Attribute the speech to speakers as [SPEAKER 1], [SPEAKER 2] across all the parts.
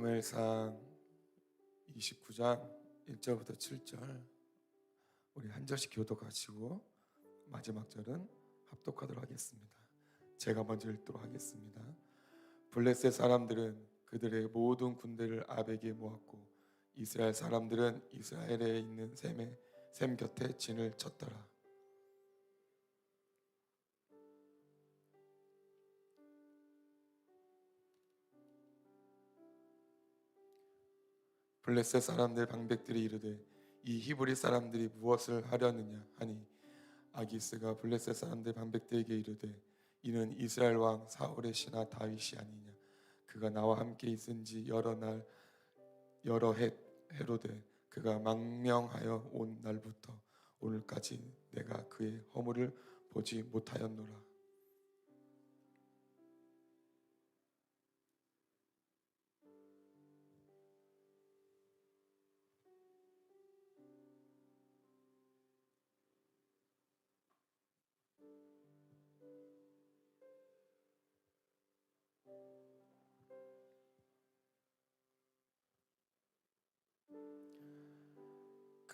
[SPEAKER 1] 사무엘상 29장 1절부터 7절 우리 한 절씩 교독하시고 마지막 절은 합독하도록 하겠습니다. 제가 먼저 읽도록 하겠습니다. 블레셋 사람들은 그들의 모든 군대를 아벡에 모았고 이스라엘 사람들은 이스라엘에 있는 셈의 셈 곁에 진을 쳤더라. 블레셋 사람들 방백들이 이르되 이 히브리 사람들이 무엇을 하려느냐? 하니 아기스가 블레셋 사람들 방백들에게 이르되 이는 이스라엘 왕 사울의 신하 다윗이 아니냐? 그가 나와 함께 있은지 여러 날 여러 해 해로되 그가 망명하여 온 날부터 오늘까지 내가 그의 허물을 보지 못하였노라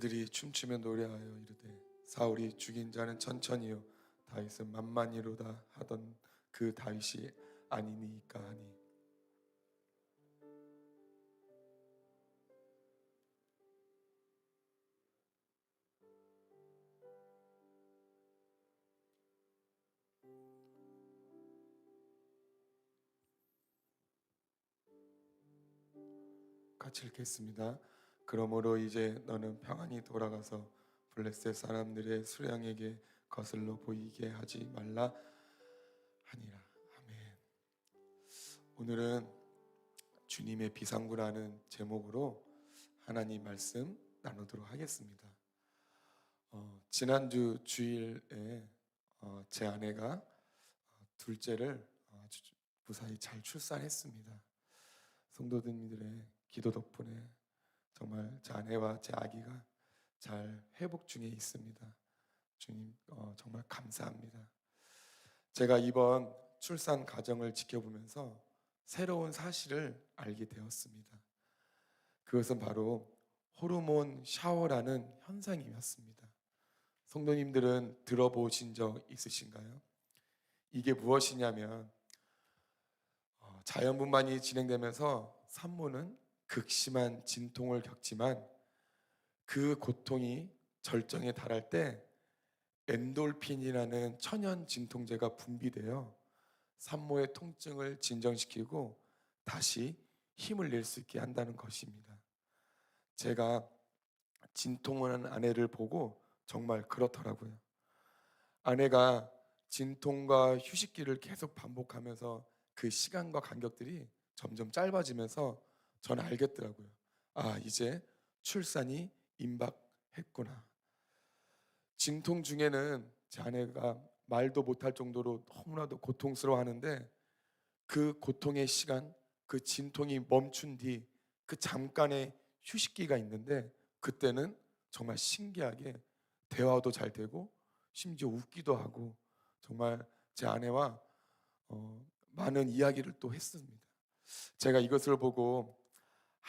[SPEAKER 1] 그들이 춤추며 노래하여 이르되 사울이 죽인 자는 천천히요 다윗은 만만히로다 하던 그 다윗이 아니니까 하니 같이 읽겠습니다. 그러므로 이제 너는 평안히 돌아가서 블레셋 사람들의 수령에게 거슬러 보이게 하지 말라 하니라. 아멘. 오늘은 주님의 비상구라는 제목으로 하나님 말씀 나누도록 하겠습니다. 어, 지난주 주일에 어, 제 아내가 어, 둘째를 아주 무사히 잘 출산했습니다. 성도님들의 기도 덕분에 정말 제 아내와 제 아기가 잘 회복 중에 있습니다. 주님 어, 정말 감사합니다. 제가 이번 출산 과정을 지켜보면서 새로운 사실을 알게 되었습니다. 그것은 바로 호르몬 샤워라는 현상이었습니다. 성도님들은 들어보신 적 있으신가요? 이게 무엇이냐면 어, 자연분만이 진행되면서 산모는 극심한 진통을 겪지만 그 고통이 절정에 달할 때 엔돌핀이라는 천연 진통제가 분비되어 산모의 통증을 진정시키고 다시 힘을 낼 수 있게 한다는 것입니다. 제가 진통을 하는 아내를 보고 정말 그렇더라고요. 아내가 진통과 휴식기를 계속 반복하면서 그 시간과 간격들이 점점 짧아지면서 저는 알겠더라고요. 아, 이제 출산이 임박했구나. 진통 중에는 제 아내가 말도 못할 정도로 너무나도 고통스러워하는데 그 고통의 시간, 그 진통이 멈춘 뒤 그 잠깐의 휴식기가 있는데 그때는 정말 신기하게 대화도 잘 되고 심지어 웃기도 하고 정말 제 아내와 어, 많은 이야기를 또 했습니다. 제가 이것을 보고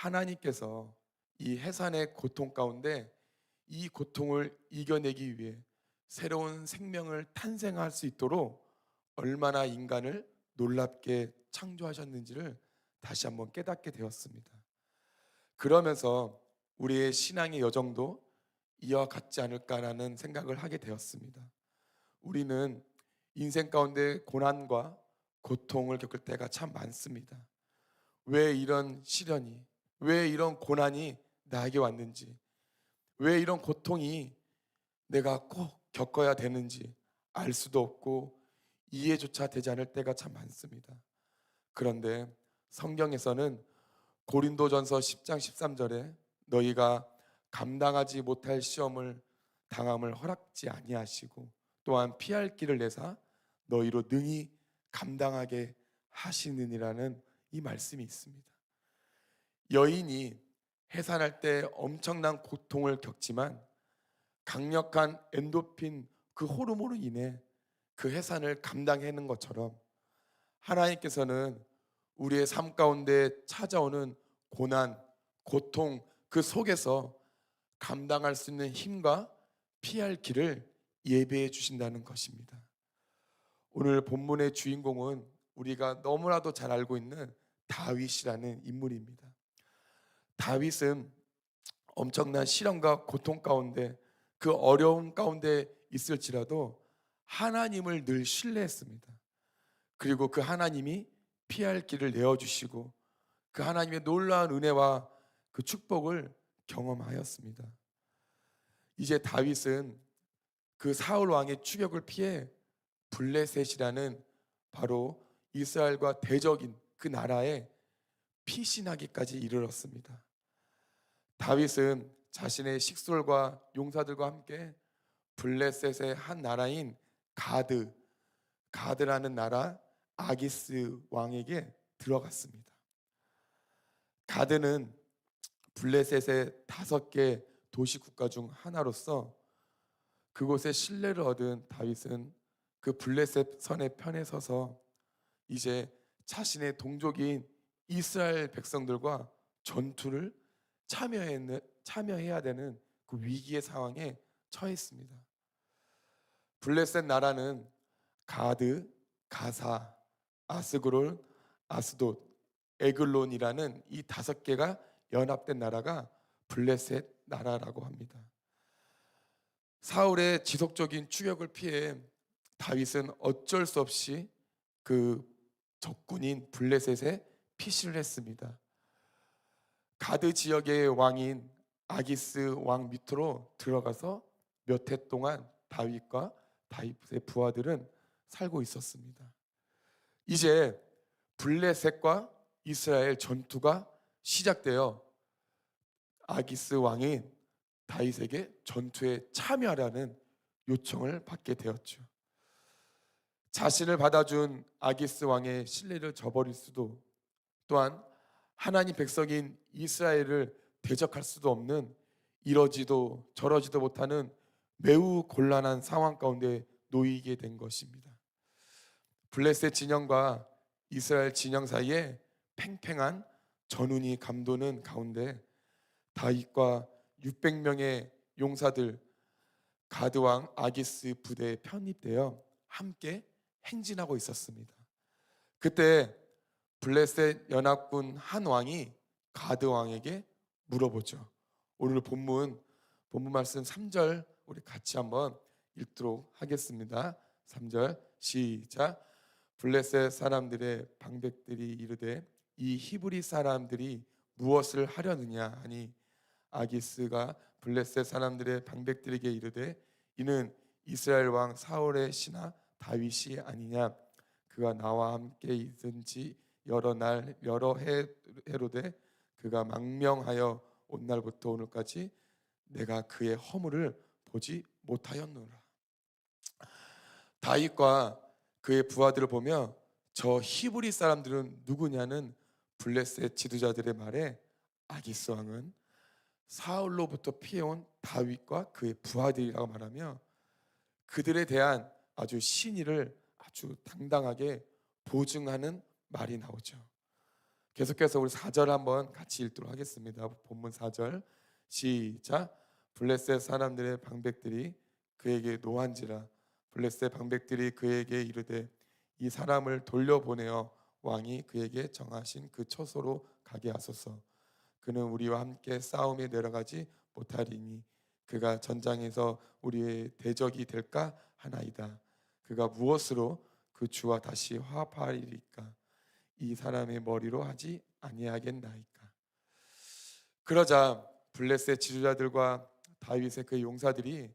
[SPEAKER 1] 하나님께서 이 해산의 고통 가운데 이 고통을 이겨내기 위해 새로운 생명을 탄생할 수 있도록 얼마나 인간을 놀랍게 창조하셨는지를 다시 한번 깨닫게 되었습니다. 그러면서 우리의 신앙의 여정도 이어갔지 않을까라는 생각을 하게 되었습니다. 우리는 인생 가운데 고난과 고통을 겪을 때가 참 많습니다. 왜 이런 시련이, 왜 이런 고난이 나에게 왔는지, 왜 이런 고통이 내가 꼭 겪어야 되는지 알 수도 없고 이해조차 되지 않을 때가 참 많습니다. 그런데 성경에서는 고린도전서 10장 13절에 너희가 감당하지 못할 시험을 당함을 허락지 아니하시고 또한 피할 길을 내사 너희로 능히 감당하게 하시느니라는 이 말씀이 있습니다. 여인이 해산할 때 엄청난 고통을 겪지만 강력한 엔도핀 그 호르몬으로 인해 그 해산을 감당해낸 것처럼 하나님께서는 우리의 삶 가운데 찾아오는 고난, 고통 그 속에서 감당할 수 있는 힘과 피할 길을 예배해 주신다는 것입니다. 오늘 본문의 주인공은 우리가 너무나도 잘 알고 있는 다윗이라는 인물입니다. 다윗은 엄청난 시련과 고통 가운데 그 어려움 가운데 있을지라도 하나님을 늘 신뢰했습니다. 그리고 그 하나님이 피할 길을 내어 주시고 그 하나님의 놀라운 은혜와 그 축복을 경험하였습니다. 이제 다윗은 그 사울 왕의 추격을 피해 블레셋이라는 바로 이스라엘과 대적인 그 나라에 피신하기까지 이르렀습니다. 다윗은 자신의 식솔과 용사들과 함께 블레셋의 한 나라인 가드, 가드라는 나라 아기스 왕에게 들어갔습니다. 가드는 블레셋의 다섯 개 도시 국가 중 하나로서 그곳에 신뢰를 얻은 다윗은 그 블레셋 선의 편에 서서 이제 자신의 동족인 이스라엘 백성들과 전투를 참여했는, 참여해야 되는 그 위기의 상황에 처했습니다. 블레셋 나라는 가드, 가사, 아스그롤, 아스돗, 에글론이라는 이 다섯 개가 연합된 나라가 블레셋 나라라고 합니다. 사울의 지속적인 추격을 피해 다윗은 어쩔 수 없이 그 적군인 블레셋에 피신을 했습니다. 가드 지역의 왕인 아기스 왕 밑으로 들어가서 몇 해 동안 다윗과 다윗의 부하들은 살고 있었습니다. 이제 블레셋과 이스라엘 전투가 시작되어 아기스 왕이 다윗에게 전투에 참여하라는 요청을 받게 되었죠. 자신을 받아준 아기스 왕의 신뢰를 저버릴 수도 또한 하나님 백성인 이스라엘을 대적할 수도 없는 이러지도 저러지도 못하는 매우 곤란한 상황 가운데 놓이게 된 것입니다. 블레셋 진영과 이스라엘 진영 사이에 팽팽한 전운이 감도는 가운데 다윗과 600명의 용사들 가드 왕 아기스 부대에 편입되어 함께 행진하고 있었습니다. 그때 블레셋 연합군 한 왕이 가드 왕에게 물어보죠. 오늘 본문 본문 말씀 3절 우리 같이 한번 읽도록 하겠습니다. 3절 시작. 블레셋 사람들의 방백들이 이르되 이 히브리 사람들이 무엇을 하려느냐 하니 아기스가 블레셋 사람들의 방백들에게 이르되 이는 이스라엘 왕 사울의 신하 다윗이 아니냐 그가 나와 함께 있은지 여러 날 여러 해, 해로되 그가 망명하여 온 날부터 오늘까지 내가 그의 허물을 보지 못하였노라. 다윗과 그의 부하들을 보며 저 히브리 사람들은 누구냐는 블레셋 지도자들의 말에 아기스 왕은 사울로부터 피해온 다윗과 그의 부하들이라고 말하며 그들에 대한 아주 신의를 아주 당당하게 보증하는 말이 나오죠. 계속해서 우리 4절 한번 같이 읽도록 하겠습니다. 본문 4절 시작 블레셋 사람들의 방백들이 그에게 노한지라 블레셋 방백들이 그에게 이르되 이 사람을 돌려보내어 왕이 그에게 정하신 그 처소로 가게 하소서 그는 우리와 함께 싸움에 내려가지 못하리니 그가 전장에서 우리의 대적이 될까 하나이다. 그가 무엇으로 그 주와 다시 화합하리까? 이 사람의 머리로 하지 아니하겠나이까? 그러자 블레셋 지도자들과 다윗의 그 용사들이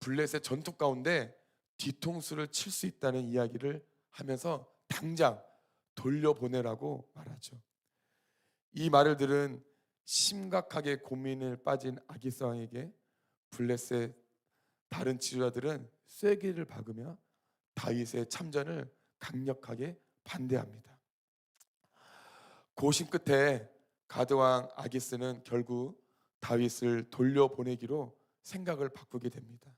[SPEAKER 1] 블레셋 전투 가운데 뒤통수를 칠 수 있다는 이야기를 하면서 당장 돌려보내라고 말하죠. 이 말을 들은 심각하게 고민을 빠진 아기스 왕에게 블레셋 다른 지도자들은 쐐기를 박으며 다윗의 참전을 강력하게 반대합니다. 고심 끝에 가드 왕 아기스는 결국 다윗을 돌려보내기로 생각을 바꾸게 됩니다.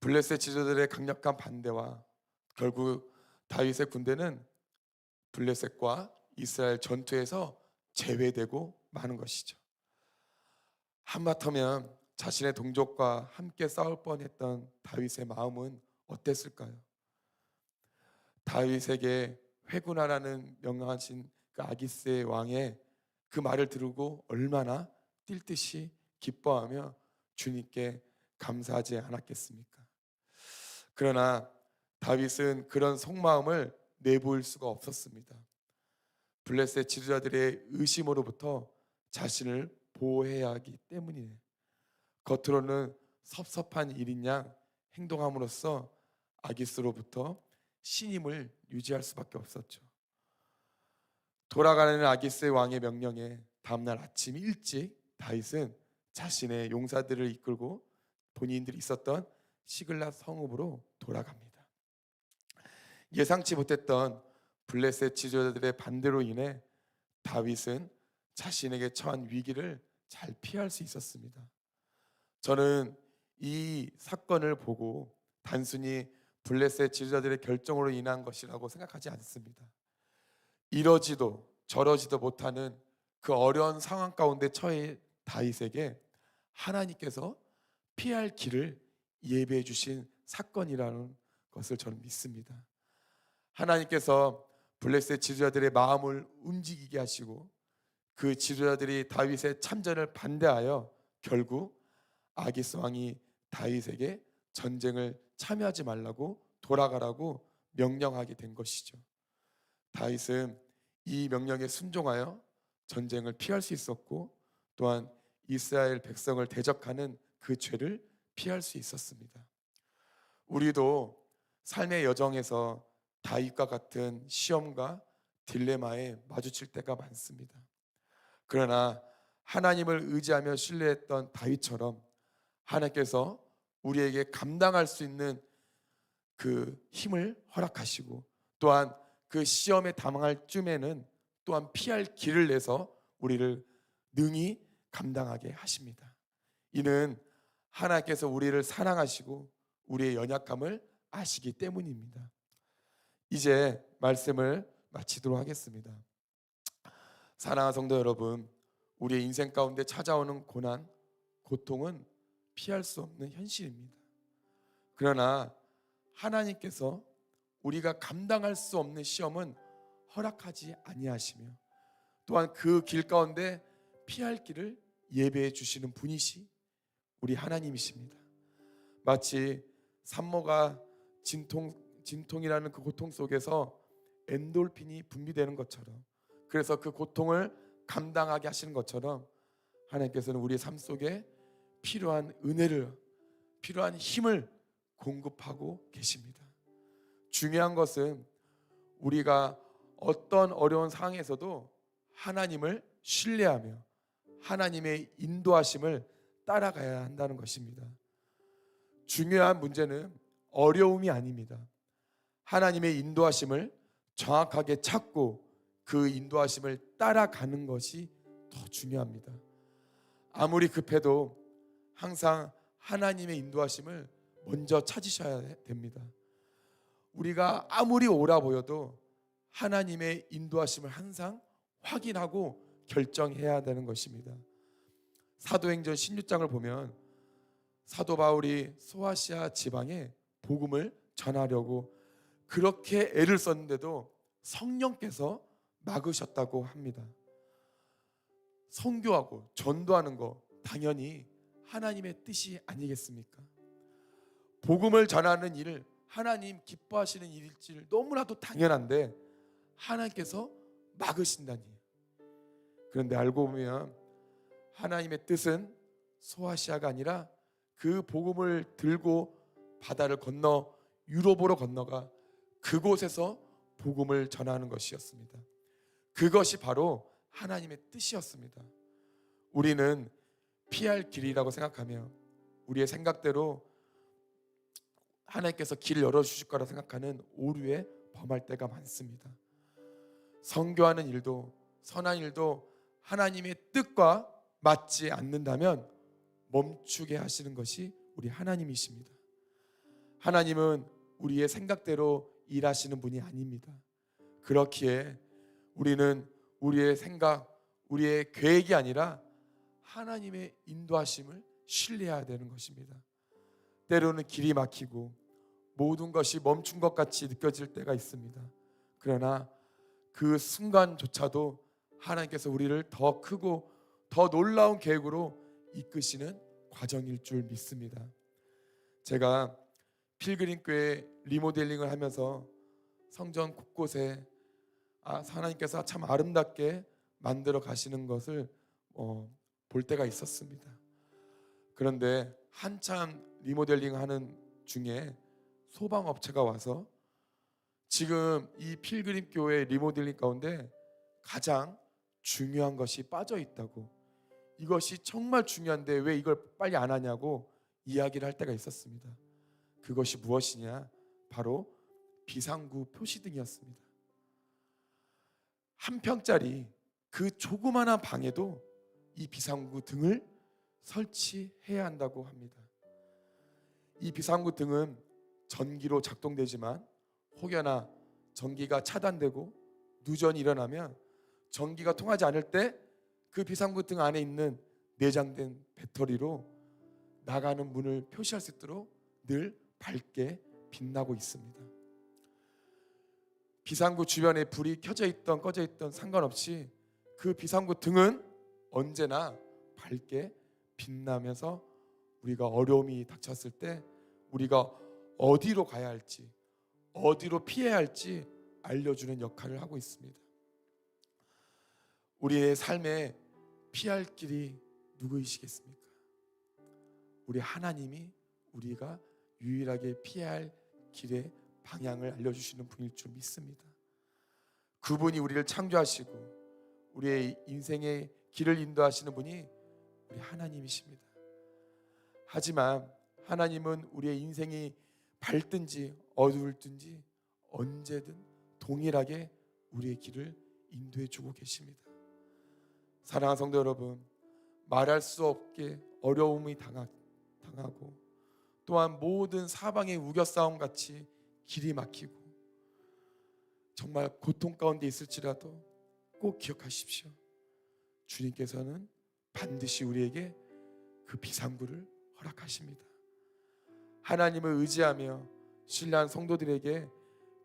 [SPEAKER 1] 블레셋 지도자들의 강력한 반대와 결국 다윗의 군대는 블레셋과 이스라엘 전투에서 제외되고 마는 것이죠. 한마터면 자신의 동족과 함께 싸울 뻔했던 다윗의 마음은 어땠을까요? 다윗에게 회군하라는 명하신 그 아기스의 왕의 그 말을 들고 얼마나 뛸 듯이 기뻐하며 주님께 감사하지 않았겠습니까? 그러나 다윗은 그런 속마음을 내보일 수가 없었습니다. 블레셋 지도자들의 의심으로부터 자신을 보호해야 하기 때문이네. 겉으로는 섭섭한 일인 양 행동함으로써 아기스로부터 신임을 유지할 수밖에 없었죠. 돌아가는 아기스의 왕의 명령에 다음날 아침 일찍 다윗은 자신의 용사들을 이끌고 본인들이 있었던 시글라 성읍으로 돌아갑니다. 예상치 못했던 블레셋 지도자들의 반대로 인해 다윗은 자신에게 처한 위기를 잘 피할 수 있었습니다. 저는 이 사건을 보고 단순히 블레셋 지도자들의 결정으로 인한 것이라고 생각하지 않습니다. 이러지도 저러지도 못하는 그 어려운 상황 가운데 처해 다윗에게 하나님께서 피할 길을 예배해 주신 사건이라는 것을 저는 믿습니다. 하나님께서 블레셋 지도자들의 마음을 움직이게 하시고 그 지도자들이 다윗의 참전을 반대하여 결국 아기스 왕이 다윗에게 전쟁을 참여하지 말라고 돌아가라고 명령하게 된 것이죠. 다윗은 이 명령에 순종하여 전쟁을 피할 수 있었고 또한 이스라엘 백성을 대적하는 그 죄를 피할 수 있었습니다. 우리도 삶의 여정에서 다윗과 같은 시험과 딜레마에 마주칠 때가 많습니다. 그러나 하나님을 의지하며 신뢰했던 다윗처럼 하나님께서 우리에게 감당할 수 있는 그 힘을 허락하시고 또한 그 시험에 당할 쯤에는 또한 피할 길을 내서 우리를 능히 감당하게 하십니다. 이는 하나님께서 우리를 사랑하시고 우리의 연약함을 아시기 때문입니다. 이제 말씀을 마치도록 하겠습니다. 사랑하는 성도 여러분, 우리의 인생 가운데 찾아오는 고난, 고통은 피할 수 없는 현실입니다. 그러나 하나님께서 우리가 감당할 수 없는 시험은 허락하지 아니하시며 또한 그 길 가운데 피할 길을 예배해 주시는 분이시 우리 하나님이십니다. 마치 산모가 진통 진통이라는 그 고통 속에서 엔돌핀이 분비되는 것처럼 그래서 그 고통을 감당하게 하시는 것처럼 하나님께서는 우리의 삶 속에 필요한 은혜를 필요한 힘을 공급하고 계십니다. 중요한 것은 우리가 어떤 어려운 상황에서도 하나님을 신뢰하며 하나님의 인도하심을 따라가야 한다는 것입니다. 중요한 문제는 어려움이 아닙니다. 하나님의 인도하심을 정확하게 찾고 그 인도하심을 따라가는 것이 더 중요합니다. 아무리 급해도 항상 하나님의 인도하심을 먼저 찾으셔야 됩니다. 우리가 아무리 오라 보여도 하나님의 인도하심을 항상 확인하고 결정해야 되는 것입니다. 사도행전 16장을 보면 사도 바울이 소아시아 지방에 복음을 전하려고 그렇게 애를 썼는데도 성령께서 막으셨다고 합니다. 선교하고 전도하는 거 당연히 하나님의 뜻이 아니겠습니까? 복음을 전하는 일을 하나님 기뻐하시는 일일지 너무나도 당연한데 하나님께서 막으신다니. 그런데 알고 보면 하나님의 뜻은 소아시아가 아니라 그 복음을 들고 바다를 건너 유럽으로 건너가 그곳에서 복음을 전하는 것이었습니다. 그것이 바로 하나님의 뜻이었습니다. 우리는 피할 길이라고 생각하며 우리의 생각대로 하나님께서 길을 열어주실 거라 생각하는 오류에 범할 때가 많습니다. 성교하는 일도 선한 일도 하나님의 뜻과 맞지 않는다면 멈추게 하시는 것이 우리 하나님이십니다. 하나님은 우리의 생각대로 일하시는 분이 아닙니다. 그렇기에 우리는 우리의 생각, 우리의 계획이 아니라 하나님의 인도하심을 신뢰해야 되는 것입니다. 때로는 길이 막히고 모든 것이 멈춘 것 같이 느껴질 때가 있습니다. 그러나 그 순간조차도 하나님께서 우리를 더 크고 더 놀라운 계획으로 이끄시는 과정일 줄 믿습니다. 제가 필그림 교회 리모델링을 하면서 성전 곳곳에 아, 하나님께서 참 아름답게 만들어 가시는 것을 어, 볼 때가 있었습니다. 그런데 한참 리모델링 하는 중에 소방 업체가 와서 지금 이 필그림 교회 리모델링 가운데 가장 중요한 것이 빠져 있다고 이것이 정말 중요한데 왜 이걸 빨리 안 하냐고 이야기를 할 때가 있었습니다. 그것이 무엇이냐? 바로 비상구 표시등이었습니다. 한 평짜리 그 조그마한 방에도 이 비상구 등을 설치해야 한다고 합니다. 이 비상구 등은 전기로 작동되지만 혹여나 전기가 차단되고 누전이 일어나면 전기가 통하지 않을 때 그 비상구 등 안에 있는 내장된 배터리로 나가는 문을 표시할 수 있도록 늘 밝게 빛나고 있습니다. 비상구 주변에 불이 켜져 있던 꺼져 있던 상관없이 그 비상구 등은 언제나 밝게 빛나면서 우리가 어려움이 닥쳤을 때 우리가 어디로 가야 할지 어디로 피해야 할지 알려주는 역할을 하고 있습니다. 우리의 삶에 피할 길이 누구이시겠습니까? 우리 하나님이 우리가 유일하게 피해야 할 길의 방향을 알려주시는 분일 줄 믿습니다. 그분이 우리를 창조하시고 우리의 인생의 길을 인도하시는 분이 우리 하나님이십니다. 하지만 하나님은 우리의 인생이 밝든지 어두울든지 언제든 동일하게 우리의 길을 인도해 주고 계십니다. 사랑하는 성도 여러분, 말할 수 없게 어려움이 당하, 당하고 또한 모든 사방의 우겨싸움 같이 길이 막히고 정말 고통 가운데 있을지라도 꼭 기억하십시오. 주님께서는 반드시 우리에게 그 비상구를 허락하십니다. 하나님을 의지하며 신뢰한 성도들에게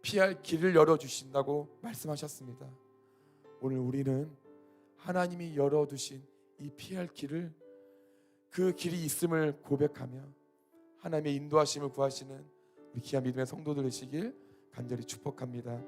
[SPEAKER 1] 피할 길을 열어 주신다고 말씀하셨습니다. 오늘 우리는 하나님이 열어 두신 이 피할 길을 그 길이 있음을 고백하며 하나님의 인도하심을 구하시는 우리 귀한 믿음의 성도들 되시길 간절히 축복합니다.